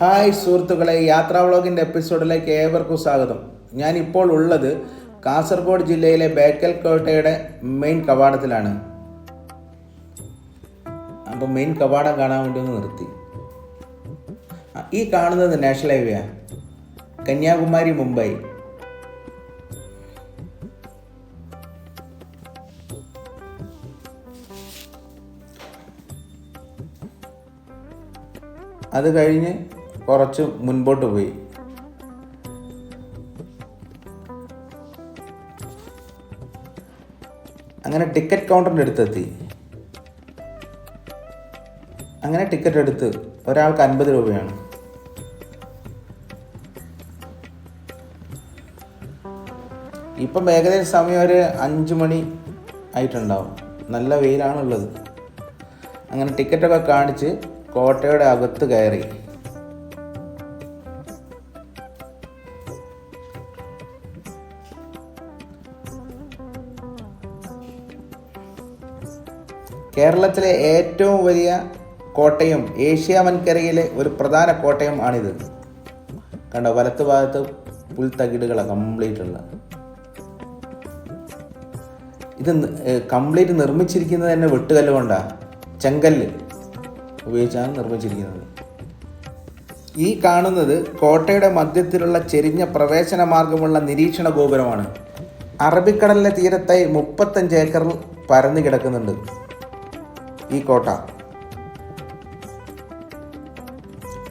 Hi സുഹൃത്തുക്കളെ യാത്രാ വ്ളോഗിന്റെ എപ്പിസോഡിലേക്ക് ഏവർക്കും സ്വാഗതം. ഞാൻ ഇപ്പോൾ ഉള്ളത് കാസർഗോഡ് ജില്ലയിലെ ബേക്കൽ കോട്ടയുടെ മെയിൻ കവാടത്തിലാണ്. അപ്പോൾ മെയിൻ കവാടം കാണാൻ വേണ്ടി ഒന്ന് നിർത്തി. ഈ കാണുന്നത് നാഷണൽ ഹൈവേ കന്യാകുമാരി മുംബൈ. അത് കഴിഞ്ഞ് കുറച്ച് മുൻപോട്ട് പോയി. അങ്ങനെ ടിക്കറ്റ് കൗണ്ടറിന്റെ അടുത്തെത്തി. അങ്ങനെ ടിക്കറ്റ് എടുത്ത് ഒരാൾക്ക് അൻപത് രൂപയാണ്. ഇപ്പം ഏകദേശം സമയം ഒരു അഞ്ച് മണി ആയിട്ടുണ്ടാവും. നല്ല വെയിലാണുള്ളത്. അങ്ങനെ ടിക്കറ്റൊക്കെ കാണിച്ച് കോട്ടയുടെ അകത്ത് കയറി. കേരളത്തിലെ ഏറ്റവും വലിയ കോട്ടയും ഏഷ്യ വൻകരയിലെ ഒരു പ്രധാന കോട്ടയം ആണിത് കണ്ടോ? വലത്ത് ഭാഗത്ത് പുൽത്തകിടുകളാണ് കംപ്ലീറ്റ് ഉള്ള. ഇത് കംപ്ലീറ്റ് നിർമ്മിച്ചിരിക്കുന്നത് തന്നെ വെട്ടുകല്ല് കൊണ്ടാണ് ചെങ്കല്ല് ഉപയോഗിച്ചാണ് നിർമ്മിച്ചിരിക്കുന്നത്. ഈ കാണുന്നത് കോട്ടയുടെ മധ്യത്തിലുള്ള ചെരിഞ്ഞ പ്രവേശന മാർഗമുള്ള നിരീക്ഷണ ഗോപുരമാണ്. അറബിക്കടലിലെ തീരത്തായി മുപ്പത്തഞ്ച് ഏക്കറിൽ പരന്നു കിടക്കുന്നുണ്ട്. ഈ കോട്ട.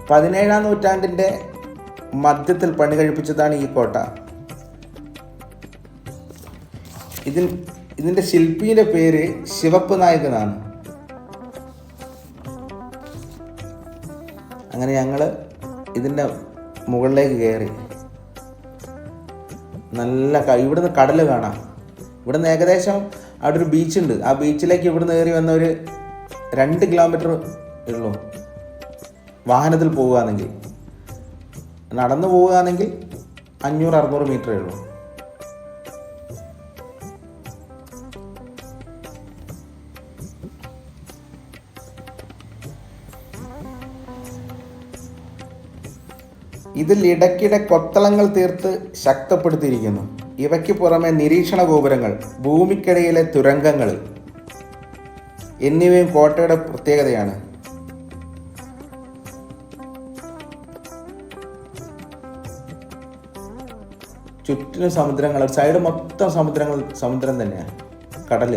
പതിനേഴാം നൂറ്റാണ്ടിന്റെ മധ്യത്തിൽ പണി കഴിപ്പിച്ചതാണ് ഈ കോട്ട. ഇതിൽ ഇതിന്റെ ശില്പിയുടെ പേര് ശിവപ്പ് നായകനാണ്. അങ്ങനെ ഞങ്ങൾ ഇതിന്റെ മുകളിലേക്ക് കയറി നല്ല ഇവിടുന്ന് കടൽ കാണാം. ഇവിടുന്ന് ഏകദേശം അവിടെ ഒരു ബീച്ചുണ്ട് ആ ബീച്ചിലേക്ക് ഇവിടുന്ന് കയറി വന്ന ഒരു രണ്ട് കിലോമീറ്റർ ഉള്ളൂ. വാഹനത്തിൽ പോവുകയാണെങ്കിൽ. നടന്നു പോവുകയാണെങ്കിൽ അഞ്ഞൂറ് അറുന്നൂറ് മീറ്ററേ ഉള്ളൂ. ഇതിൽ ഇടയ്ക്കിടെ കൊത്തളങ്ങൾ തീർത്ത് ശക്തപ്പെടുത്തിയിരിക്കുന്നു. ഇവയ്ക്ക് പുറമെ നിരീക്ഷണ ഗോപുരങ്ങൾ ഭൂമിക്കടിയിലെ തുരങ്കങ്ങൾ എന്നിവയും കോട്ടയുടെ പ്രത്യേകതയാണ്. ചുറ്റിനും സമുദ്രങ്ങൾ സൈഡ് മൊത്തം സമുദ്രങ്ങൾ സമുദ്രം തന്നെയാണ് കടൽ.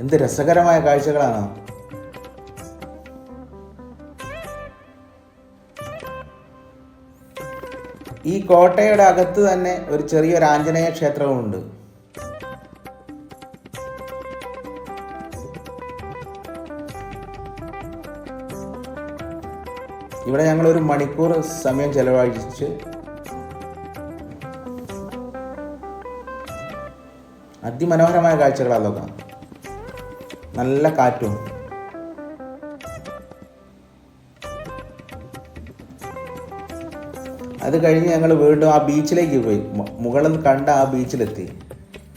എന്ത് രസകരമായ കാഴ്ചകളാണ്. ഈ കോട്ടയുടെ അകത്ത് തന്നെ ഒരു ചെറിയൊരു ആഞ്ജനേയ ക്ഷേത്രവുമുണ്ട്. ഇവിടെ ഞങ്ങൾ ഒരു മണിക്കൂർ സമയം ചെലവഴിച്ച് അതിമനോഹരമായ കാഴ്ചകളാണ് അതൊക്കെ. നല്ല കാറ്റും. അത് കഴിഞ്ഞ് ഞങ്ങൾ വീണ്ടും ആ ബീച്ചിലേക്ക് പോയി. മുകളിൽ കണ്ട ആ ബീച്ചിലെത്തി.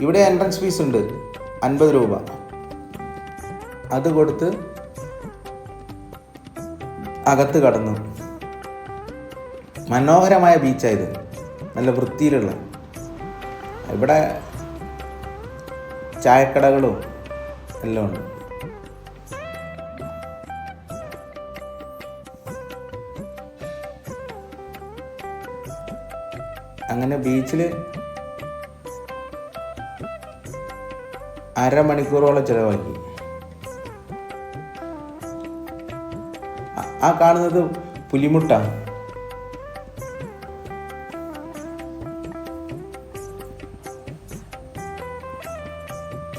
ഇവിടെ എൻട്രൻസ് ഫീസ് ഉണ്ട്. അൻപത് രൂപ. അത് കൊടുത്ത് അകത്ത് കടന്നു. മനോഹരമായ ബീച്ചായത് നല്ല വൃത്തിയിലുള്ള. ഇവിടെ ചായക്കടകളും എല്ലാം ഉണ്ട്. അങ്ങനെ ബീച്ചിൽ അരമണിക്കൂറോളം ചിലവാക്കി. ആ- കാണുന്നത് പുലിമുട്ടാണ്.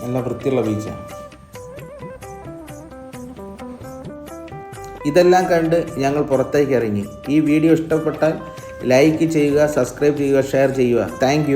നല്ല വൃത്തിയുള്ള ബീച്ചാണ്. ഇതെല്ലാം കണ്ട് ഞങ്ങൾ പുറത്തേക്ക് ഇറങ്ങി. ഈ വീഡിയോ ഇഷ്ടപ്പെട്ടാൽ ലൈക്ക് ചെയ്യുക സബ്സ്ക്രൈബ് ചെയ്യുക ഷെയർ ചെയ്യുക. താങ്ക്